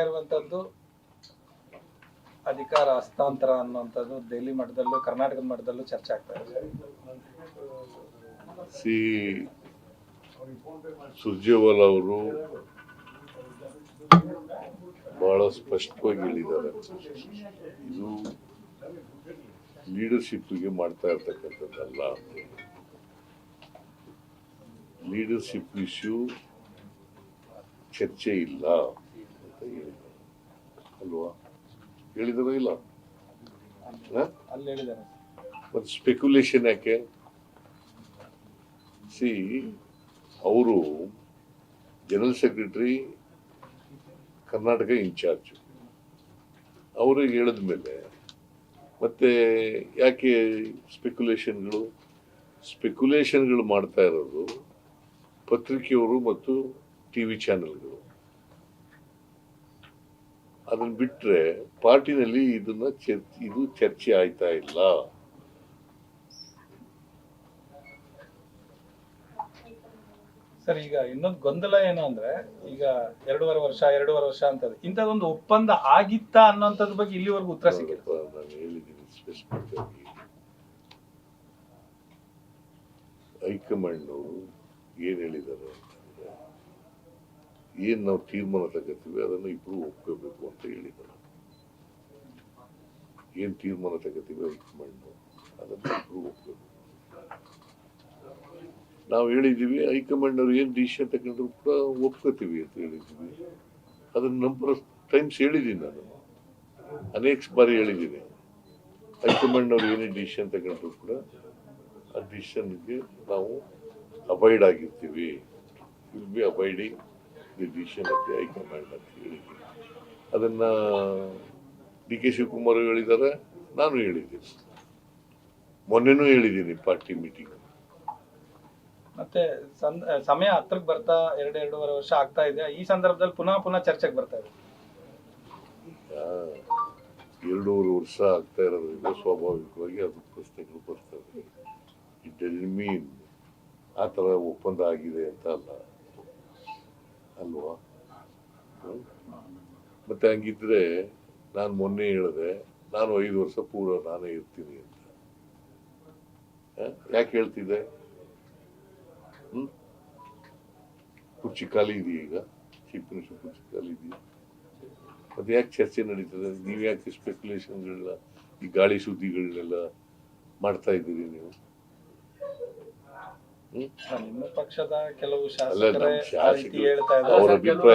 ಅನ್ನುವಂಥದ್ದು ಅಧಿಕಾರ ಹಸ್ತಾಂತರ ಅನ್ನುವಂಥದ್ದು ದೆಹಲಿ ಮಟ್ಟದಲ್ಲೂ ಕರ್ನಾಟಕ ಮಟ್ಟದಲ್ಲೂ ಚರ್ಚೆ ಆಗ್ತಾ ಇದೆ. ಸಿ. ಅವರು ಬಹಳ ಸ್ಪಷ್ಟವಾಗಿ ಹೇಳಿದ್ದಾರೆ. ಇದು ಲೀಡರ್ಶಿಪ್ಗೆ ಮಾಡ್ತಾ ಇರ್ತಕ್ಕಂಥದ್ದಲ್ಲ ಲೀಡರ್ಶಿಪ್ ಇಶ್ಯೂ ಚರ್ಚೆ ಇಲ್ಲ. ಅಲ್ವಾ ಹೇಳಿದಾರ ಇಲ್ಲ. ಮತ್ತೆ ಸ್ಪೆಕ್ಯುಲೇಷನ್ ಯಾಕೆ? ಸಿ ಅವರು ಜನರಲ್ ಸೆಕ್ರೆಟರಿ ಕರ್ನಾಟಕ ಇನ್ಚಾರ್ಜ್ ಅವ್ರಿಗೆ ಹೇಳಿದ ಮೇಲೆ ಮತ್ತೆ ಯಾಕೆ ಸ್ಪೆಕ್ಯುಲೇಷನ್ಗಳು ಸ್ಪೆಕ್ಯುಲೇಷನ್ಗಳು ಮಾಡ್ತಾ ಇರೋದು ಪತ್ರಿಕೆಯವರು ಮತ್ತು ಟಿ ವಿ ಚಾನೆಲ್ಗಳು ಅದನ್ನ ಬಿಟ್ರೆ ಪಾರ್ಟಿನಲ್ಲಿ ಇದನ್ನ ಚರ್ಚೆ ಇದು ಚರ್ಚೆ ಆಯ್ತಾ ಇಲ್ಲ? ಸರ್ ಈಗ ಇನ್ನೊಂದು ಗೊಂದಲ ಏನು ಅಂದ್ರೆ ಈಗ ಎರಡೂವರೆ ವರ್ಷ ಎರಡೂವರೆ ವರ್ಷ ಅಂತ ಇಂಥದ್ದೊಂದು ಒಪ್ಪಂದ ಆಗಿತ್ತಾ ಅನ್ನೋಂಥದ್ ಬಗ್ಗೆ ಇಲ್ಲಿವರೆಗೂ ಉತ್ತರ ಸಿಕ್ಕಿಲ್ಲ. ನಾನು ಹೇಳಿದ್ದೀನಿ ಸ್ಪೆಸಿಫಿಕ್ ಆಗಿ ಏನ್ ಹೇಳಿದ್ದಾರೆ ಅಂತಂದ್ರೆ ಏನ್ ನಾವು ತೀರ್ಮಾನ ತಗೋತೀವಿ ಅದನ್ನು ಇಬ್ರು ಒಪ್ಕೋಬೇಕು ಅಂತ ಹೇಳಿದ್ರು ಏನು ತೀರ್ಮಾನ ತಗೋತೀವಿ ಹೈಕಮಾಂಡ್ ಅದನ್ನು ಇಬ್ರು ಒಪ್ಕೋಬೇಕು. ನಾವು ಹೇಳಿದ್ದೀವಿ ಹೈಕಮಾಂಡ್ ಅವ್ರು ಏನು ಡಿಸಿಷನ್ ತಗೊಂಡ್ರು ಕೂಡ ಒಪ್ಕೋತೀವಿ ಅಂತ ಹೇಳಿದ್ದೀವಿ ಅದನ್ನ ನಂಬರ್ ಆಫ್ ಟೈಮ್ಸ್ ಹೇಳಿದ್ದೀನಿ ನಾನು. ಅನೇಕ ಬಾರಿ ಹೇಳಿದ್ದೀನಿ ಹೈಕಮಾಂಡ್ ಅವ್ರು ಏನೇ ಡಿಸಿಷನ್ ತಗೊಂಡ್ರು ಕೂಡ ಆ ಡಿಸಿಷನ್ಗೆ ನಾವು ಅಬೈಡ್ ಆಗಿರ್ತೀವಿ. Will be abiding the high command ಅಂತ ಹೇಳಿದ್ದೀನಿ ಅದನ್ನ ಡಿ ಕೆ ಶಿವಕುಮಾರ್ ಹೇಳಿದ್ದಾರೆ ನಾನು ಹೇಳಿದ್ದೀನಿ. ಮೊನ್ನೆನೂ ಹೇಳಿದ್ದೀನಿ ಪಾರ್ಟಿ ಮೀಟಿಂಗ್ ಮತ್ತೆ ಸಮಯ ಹತ್ರಕ್ಕೆ ಬರ್ತಾ ಎರಡು ಎರಡೂವರೆ ವರ್ಷ ಆಗ್ತಾ ಇದೆ. ಈ ಸಂದರ್ಭದಲ್ಲಿ ಪುನಃ ಪುನಃ ಚರ್ಚೆಗೆ ಬರ್ತಾ ಇದೆ. ಎರಡೂವರೆ ವರ್ಷ ಆಗ್ತಾ ಇರೋದ್ರಿಂದ ಸ್ವಾಭಾವಿಕವಾಗಿ ಅದು ಪ್ರಶ್ನೆಗಳು ಬರ್ತವೆ. ಇಟ್ ಡಜನ್ ಮೀನ್ ಆ ಥರ ಒಪ್ಪಂದ ಆಗಿದೆ ಅಂತ ಅಲ್ಲ. ಅಲ್ವಾ? ಮತ್ತೆ ಹಂಗಿದ್ರೆ ನಾನು ಮೊನ್ನೆ ಹೇಳಿದೆ, ನಾನು ಐದು ವರ್ಷ ಪೂರ್ವ ನಾನೇ ಇರ್ತೀನಿ ಅಂತ? ಯಾಕೆ ಹೇಳ್ತಿದ್ದೆ? ಹ್ಮ್? ಕುರ್ಚಿ ಖಾಲಿ ಇದೆಯಾ ಈಗ? ಚೀಫ್ ಮಿನಿಸ್ಟರ್ ಕುರ್ಚಿ ಖಾಲಿ ಇದೆಯಾ? ಮತ್ತೆ ಯಾಕೆ ಚರ್ಚೆ ನಡೀತದೆ? ನೀವು ಯಾಕೆ ಸ್ಪೆಕ್ಯುಲೇಷನ್ಗಳನ್ನ ಈ ಗಾಳಿ ಸುದ್ದಿಗಳನ್ನೆಲ್ಲ ಮಾಡ್ತಾ ಇದ್ದೀರಿ ನೀವು? ನಿಮ್ಮ ಪಕ್ಷದ ಕೆಲವು ಶಾಸಕರೇ ಆ ರೀತಿ ಶಾಸಕರು ಹೇಳ್ತಾ ಅವ್ರ ಇದ್ದಾರೆ ಅಭಿಪ್ರಾಯ